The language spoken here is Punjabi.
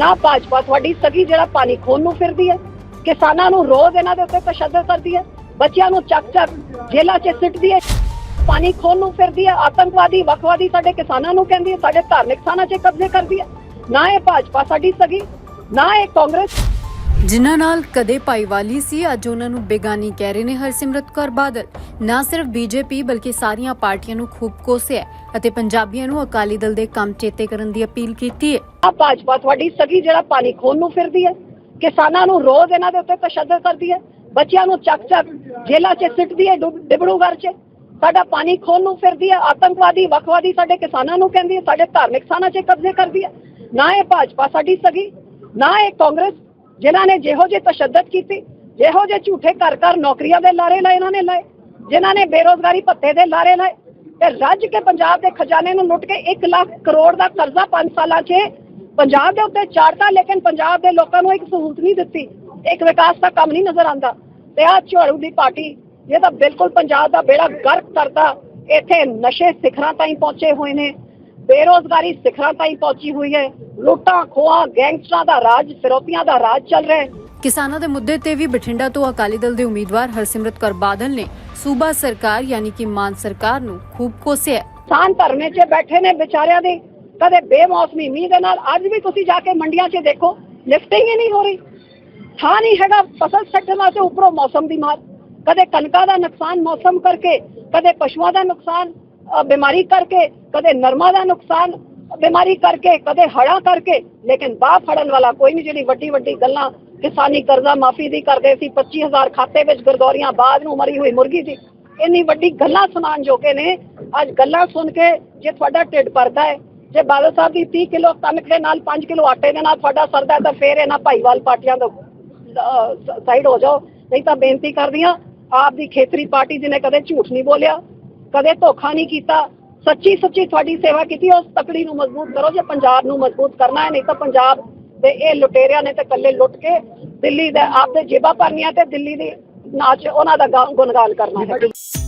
ਨਾ ਭਾਜਪਾ ਤੁਹਾਡੀ ਸਗੀ ਜਿਹੜਾ ਪਾਣੀ ਖੋਣ ਨੂੰ ਫਿਰਦੀ ਹੈ। ਕਿਸਾਨਾਂ ਨੂੰ ਰੋਜ਼ ਇਹਨਾਂ ਦੇ ਉੱਤੇ ਤਸ਼ੱਦਦ ਕਰਦੀ ਹੈ। ਬੱਚਿਆਂ ਨੂੰ ਚੱਕ ਚੱਕ ਜੇਲ੍ਹਾਂ 'ਚ ਸਿੱਟਦੀ ਹੈ। ਪਾਣੀ ਖੋਣ ਨੂੰ ਫਿਰਦੀ ਹੈ। ਆਤੰਕਵਾਦੀ, ਵੱਖਵਾਦੀ ਸਾਡੇ ਕਿਸਾਨਾਂ ਨੂੰ ਕਹਿੰਦੀ ਹੈ। ਸਾਡੇ ਧਾਰਮਿਕ ਸਥਾਨਾਂ 'ਚ ਕਬਜ਼ੇ ਕਰਦੀ ਹੈ। ਨਾ ਇਹ ਭਾਜਪਾ ਸਾਡੀ ਸਗੀ, ਨਾ ਇਹ ਕਾਂਗਰਸ। ਜਿਨ੍ਹਾਂ ਨਾਲ ਕਦੇ ਭਾਈਵਾਲੀ ਸੀ, ਅੱਜ ਉਹਨਾਂ ਨੂੰ ਬੇਗਾਨੀ ਕਹਿ ਰਹੇ ਨੇ ਹਰਸਿਮਰਤ ਕੌਰ ਬਾਦਲ। ਨਾ ਸਿਰਫ ਬੀਜੇਪੀ, ਬਲਕਿ ਸਾਰੀਆਂ ਪਾਰਟੀਆਂ ਨੂੰ ਖੂਬ ਕੋਸਿਆ ਅਤੇ ਪੰਜਾਬੀਆਂ ਨੂੰ ਅਕਾਲੀ ਦਲ ਦੇ ਕੰਮ ਚੇਤੇ ਕਰਨ ਦੀ ਅਪੀਲ ਕੀਤੀ ਹੈ। ਆ ਭਾਜਪਾ ਤੁਹਾਡੀ ਸਗੀ ਜਿਹੜਾ ਪਾਣੀ ਖੋਣ ਨੂੰ ਫਿਰਦੀ ਹੈ। ਕਿਸਾਨਾਂ ਨੂੰ ਰੋਜ਼ ਇਹਨਾਂ ਦੇ ਉੱਤੇ ਤਸ਼ੱਦਦ ਕਰਦੀ ਹੈ। ਬੱਚਿਆਂ ਨੂੰ ਚੱਕ ਚੱਕ ਜੇਲ੍ਹਾਂ 'ਚ ਸਿੱਟਦੀ ਹੈ, ਡੁਬ- ਡਿਬੜੂਗੜ੍ਹ 'ਚ। ਸਾਡਾ ਪਾਣੀ ਖੋਣ ਨੂੰ ਫਿਰਦੀ ਹੈ, ਆਤੰਕਵਾਦੀ, ਵੱਖਵਾਦੀ ਸਾਡੇ ਕਿਸਾਨਾਂ ਨੂੰ ਕਹਿੰਦੀ ਹੈ, ਸਾਡੇ ਧਾਰਮਿਕ ਸਥਾਨਾਂ 'ਚ ਕਬਜ਼ੇ ਕਰਦੀ ਹੈ। ਨਾ ਇਹ ਭਾਜਪਾ ਸਾਡੀ ਸਗੀ, ਨਾ ਇਹ ਕਾਂਗਰਸ ਜਿਨ੍ਹਾਂ ਨੇ ਜਿਹੋ ਜਿਹੇ ਤਸ਼ੱਦਦ ਕੀਤੀ, ਜਿਹੋ ਜਿਹੇ ਝੂਠੇ ਘਰ ਘਰ ਨੌਕਰੀਆਂ ਦੇ ਲਾਰੇ ਲਾਏ ਇਹਨਾਂ ਨੇ ਲਾਏ, ਜਿਨ੍ਹਾਂ ਨੇ ਬੇਰੋਜ਼ਗਾਰੀ ਭੱਤੇ ਦੇ ਲਾਰੇ ਲਾਏ, ਤੇ ਰੱਜ ਕੇ ਪੰਜਾਬ ਦੇ ਖਜ਼ਾਨੇ ਨੂੰ ਲੁੱਟ ਕੇ 1 ਲੱਖ ਕਰੋੜ ਦਾ ਕਰਜ਼ਾ 5 ਸਾਲਾਂ 'ਚ ਪੰਜਾਬ ਦੇ ਉੱਤੇ ਚਾੜਤਾ, ਲੇਕਿਨ ਪੰਜਾਬ ਦੇ ਲੋਕਾਂ ਨੂੰ ਇੱਕ ਸਹੂਲਤ ਨਹੀਂ ਦਿੱਤੀ, ਇੱਕ ਵਿਕਾਸ ਦਾ ਕੰਮ ਨਹੀਂ ਨਜ਼ਰ ਆਂਦਾ ਤੇ ਆ ਝਾੜੂ ਦੀ ਪਾਰਟੀ, ਇਹ ਤਾਂ ਬਿਲਕੁਲ ਪੰਜਾਬ ਦਾ ਬੇੜਾ ਗਰਕ ਕਰਤਾ ਇੱਥੇ ਨਸ਼ੇ ਸਿਖਰਾਂ ਤਾਈਂ ਪਹੁੰਚੇ ਹੋਏ ਨੇ ਬੇਰੋਜ਼ਗਾਰੀ ਸਿਖਰਾਂ ਤਾਈਂ ਪਹੁੰਚੀ ਹੋਈ ਹੈ। ਲੁੱਟਾਂ ਖੋਹਾਂ ਗੈਂਗਸਟਰਾਂ ਦਾ ਰਾਜ ਫਿਰੌਤੀਆਂ ਦਾ ਰਾਜ ਚੱਲ ਰਿਹਾ ਹੈ। ਕਿਸਾਨਾਂ ਦੇ ਮੁੱਦੇ ਤੇ ਵੀ ਬਠਿੰਡਾ ਤੋਂ ਅਕਾਲੀ ਦਲ ਦੇ ਉਮੀਦਵਾਰ ਹਰਸਿਮਰਤ ਕੌਰ ਬਾਦਲ ਨੇ ਸੂਬਾ ਸਰਕਾਰ ਯਾਨੀ ਕਿ ਮਾਨ ਸਰਕਾਰ ਨੂੰ ਖੂਬ ਕੋਸਿਆ। ਕਿਸਾਨ ਧਰਨੇ 'ਚ ਬੈਠੇ ਨੇ ਵਿਚਾਰਿਆਂ ਦੇ। ਕਦੇ ਬੇਮੌਸਮੀ ਮੀਂਹ ਦੇ ਨਾਲ ਅੱਜ ਵੀ ਤੁਸੀਂ ਜਾ ਕੇ ਮੰਡੀਆਂ 'ਚ ਦੇਖੋ ਲਿਫਟਿੰਗ ਹੀ ਨਹੀਂ ਹੋ ਰਹੀ। ਥਾਂ ਨਹੀਂ ਹੈਗਾ ਫਸਲ ਸੱਟਣ ਵਾਸਤੇ ਉੱਪਰੋਂ ਮੌਸਮ ਦੀ ਮਾਰ। ਕਦੇ ਕਣਕਾਂ ਦਾ ਨੁਕਸਾਨ ਮੌਸਮ ਕਰਕੇ ਕਦੇ ਪਸ਼ੂਆਂ ਦਾ ਨੁਕਸਾਨ। ਬਿਮਾਰੀ ਕਰਕੇ, ਕਦੇ ਨਰਮਾ ਦਾ ਨੁਕਸਾਨ, ਬਿਮਾਰੀ ਕਰਕੇ, ਕਦੇ ਹੜ੍ਹਾਂ ਕਰਕੇ, ਲੇਕਿਨ ਬਾਹ ਫੜਨ ਵਾਲਾ ਕੋਈ ਨਹੀਂ ਜਿਹੜੀ ਵੱਡੀ ਵੱਡੀ ਗੱਲਾਂ ਕਿਸਾਨੀ ਕਰਜ਼ਾ ਮਾਫੀ ਦੀ ਕਰਦੇ ਸੀ 25000 ਖਾਤੇ ਵਿੱਚ ਗਰਦੌਰੀਆਂ ਬਾਅਦ ਨੂੰ ਮਰੀ ਹੋਈ ਮੁਰਗੀ ਦੀ। ਇੰਨੀ ਵੱਡੀ ਗੱਲਾਂ ਸੁਣਾਉਣ ਜੋਗੇ ਨੇ, ਅੱਜ ਗੱਲਾਂ ਸੁਣ ਕੇ ਜੇ ਤੁਹਾਡਾ ਢਿੱਡ ਭਰਦਾ ਹੈ, ਜੇ ਬਾਦਲ ਸਾਹਿਬ ਦੀ 30 ਕਿਲੋ ਕਣਕ ਦੇ ਨਾਲ 5 ਕਿਲੋ ਆਟੇ ਦੇ ਨਾਲ ਤੁਹਾਡਾ ਸਰਦਾ ਤਾਂ ਫੇਰ ਇਹਨਾਂ ਭਾਈਵਾਲ ਪਾਰਟੀਆਂ ਤੋਂ ਸਾਈਡ ਹੋ ਜਾਓ। ਨਹੀਂ ਤਾਂ ਬੇਨਤੀ ਕਰਦੀਆਂ ਆਪ ਦੀ ਖੇਤਰੀ ਪਾਰਟੀ ਜਿਹਨੇ ਕਦੇ ਝੂਠ ਨਹੀਂ ਬੋਲਿਆ ਕਦੇ ਧੋਖਾ ਨਹੀਂ ਕੀਤਾ। ਸੱਚੀ ਸੱਚੀ ਤੁਹਾਡੀ ਸੇਵਾ ਕੀਤੀ, ਉਸ ਤਕੜੀ ਨੂੰ ਮਜ਼ਬੂਤ ਕਰੋ, ਜੇ ਪੰਜਾਬ ਨੂੰ ਮਜ਼ਬੂਤ ਕਰਨਾ ਹੈ, ਨਹੀਂ ਤਾਂ ਪੰਜਾਬ ਦੇ ਇਹ ਲੁਟੇਰਿਆਂ ਨੇ ਤੇ ਕੱਲੇ ਲੁੱਟ ਕੇ ਦਿੱਲੀ ਦੇ ਆਪਦੇ ਜੇਬਾਂ ਭਰਨੀਆਂ ਤੇ ਦਿੱਲੀ ਦੀ ਨਾਚ ਉਹਨਾਂ ਦਾ ਗੁਣਗਾਨ ਕਰਨਾ ਹੈ।